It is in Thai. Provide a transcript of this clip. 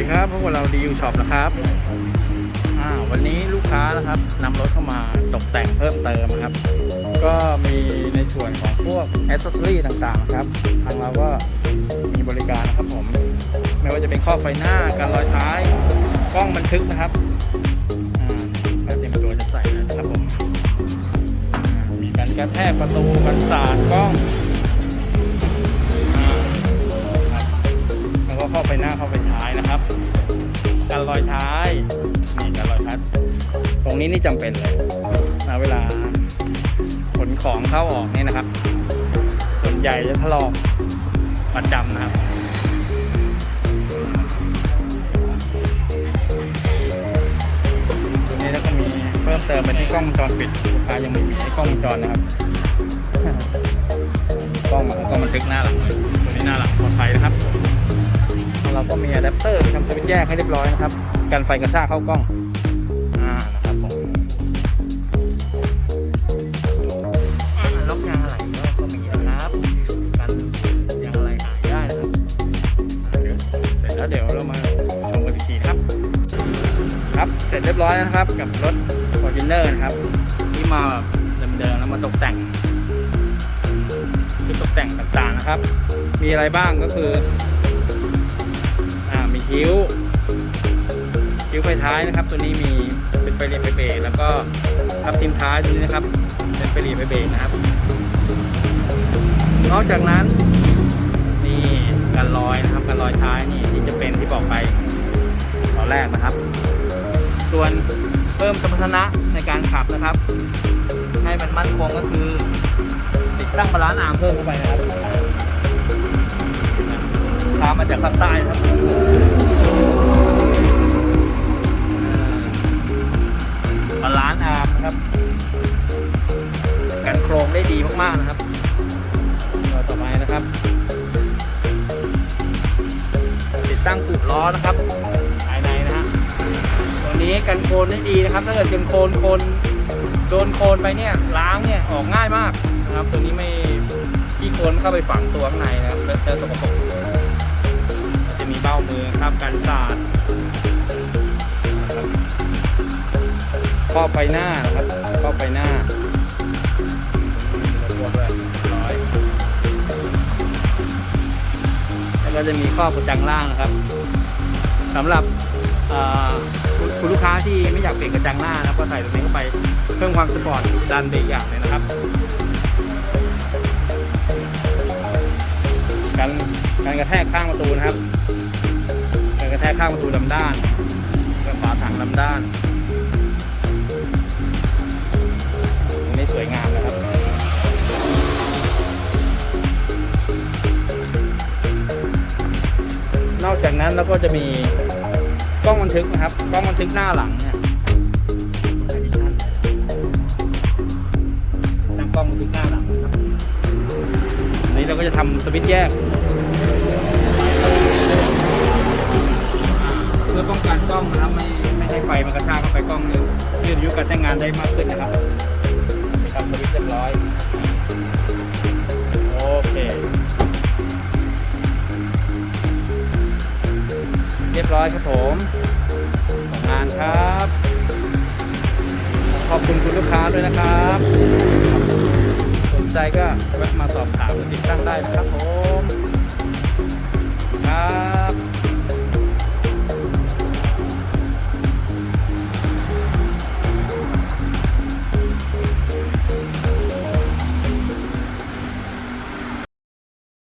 ดีครับพวกเราดียูช็อปนะครับวันนี้ลูกค้านะครับนำรถเข้ามาตกแต่งเพิ่มเติมครับ ก็มีในส่วนของพวกอ c เซสซอรี่ต่างๆครับทางเราก็มีบริการนะครับผม ไม่ว่าจะเป็นข้อไฟหน้าการลอยท้าย กล้องบันทึกนะครับอ่าก็เตรียมตัวจะใส่นะครับผมมีการกระแทกประตูกันสาดกล้อง เข้าไปหน้าเข้าไปท้ายนะครับการลอยท้ายนี่การลอยท้ายตรงนี้นี่จำเป็นเลยนะเวลาขนของเข้าออกนี่นะครับ ส่วนใหญ่จะถลอกประจำนะครับตัวนี้แล้วก็มีเพิ่มเติมเป็นที่กล้องวงจรปิดลูกค้ายังไม่มีให้กล้องวงจรนะครับกล้องกล้องบันทึกหน้าหลังเลยตัวนี้หน้าหลังปลอดภัยนะครับ เราก็มีอะแดปเตอร์ทำสวิตช์แยกให้เรียบร้อยนะครับกันไฟกระชากเข้ากล้องอ่านะครับผมล็อกยางอะไรก็มีนะครับกันยางอะไรหายได้นะครับเดี๋ยวเสร็จแล้วเดี๋ยวเรามาชมกันอีกทีครับ ครับเสร็จเรียบร้อยแล้วนะครับกับรถ f o r t u n e r นะครับที่มาแบบเดิมๆแล้วมาตกแต่งชุดตกแต่งต่างๆนะครับ มีอะไรบ้างก็คือ คิ้ว คิ้วไฟท้ายนะครับ ตัวนี้มีเป็นไฟเรียไฟเบรกแล้วก็ทับทิมท้ายตัวนี้นะครับ เป็นไฟเรียไฟเบรกนะครับ นอกจากนั้นนี่การลอยนะครับการลอยท้ายนี่ที่จะเป็นที่บอกไปตอนแรกนะครับ ส่วนเพิ่มสมรรถนะในการขับนะครับ ให้มันมั่นคงก็คือติดตั้งบาลานซ์อาร์มเพิ่มเข้าไปนะครับพามาจากภาคใต้นะครับาลานซ์อาร์มนะครับ กันโครงได้ดีมากๆนะครับตัวต่อไปนะครับ ติดตั้งกุล้อนะครับภายในนะฮะตัวนี้กันโคลนได้ดีนะครับ ถ้าเกิดเป็นโคลนโคลนโดนโคลนไปเนี่ยล้างเนี่ยออกง่ายมากนะครับ ตัวนี้ไม่ที่โคลนเข้าไปฝังตัวข้างในนะครับเลอะเทอะสกปรกจะมีเบ้ามือครับกันสาด ครอไฟหน้านะครับครอไฟหน้าตัวด้วยร้อยแล้วก็จะมีข้อบประจังล่างนะครับสำหรับคุณลูกค้าที่ไม่อยากเปลี่ยนกระจังหน้านะครับก็ใส่ตรงนี้เข้าไปเพิ่มความสปอร์ตดันไปอีกอย่างเลยนะครับการการกระแทกข้างประตูนะครับการกระแทกข้างประตูลำด้านกับฝาถังลำด้าน ตรงนี้สวยงามนะครับนอกจากนั้นเราก็จะมีกล้องบันทึกนะครับ กล้องบันทึกหน้าหลังเนี่ยตั้งกล้องบันทึกหน้าหลังนะครับอันนี้เราก็จะทำสวิตช์แยก เพื่อป้องกันกล้องนะครับไม่ไม่ให้ไฟมันกระชากเข้าไปกล้องยืดยืดอายุการใช้งานได้มากขึ้นนะครับ ร้อยครับผมของงานครับ ขอบคุณคุณลูกค้าด้วยนะครับ สนใจก็แวะมาสอบถามติดตั้งได้นะครับผม ครับ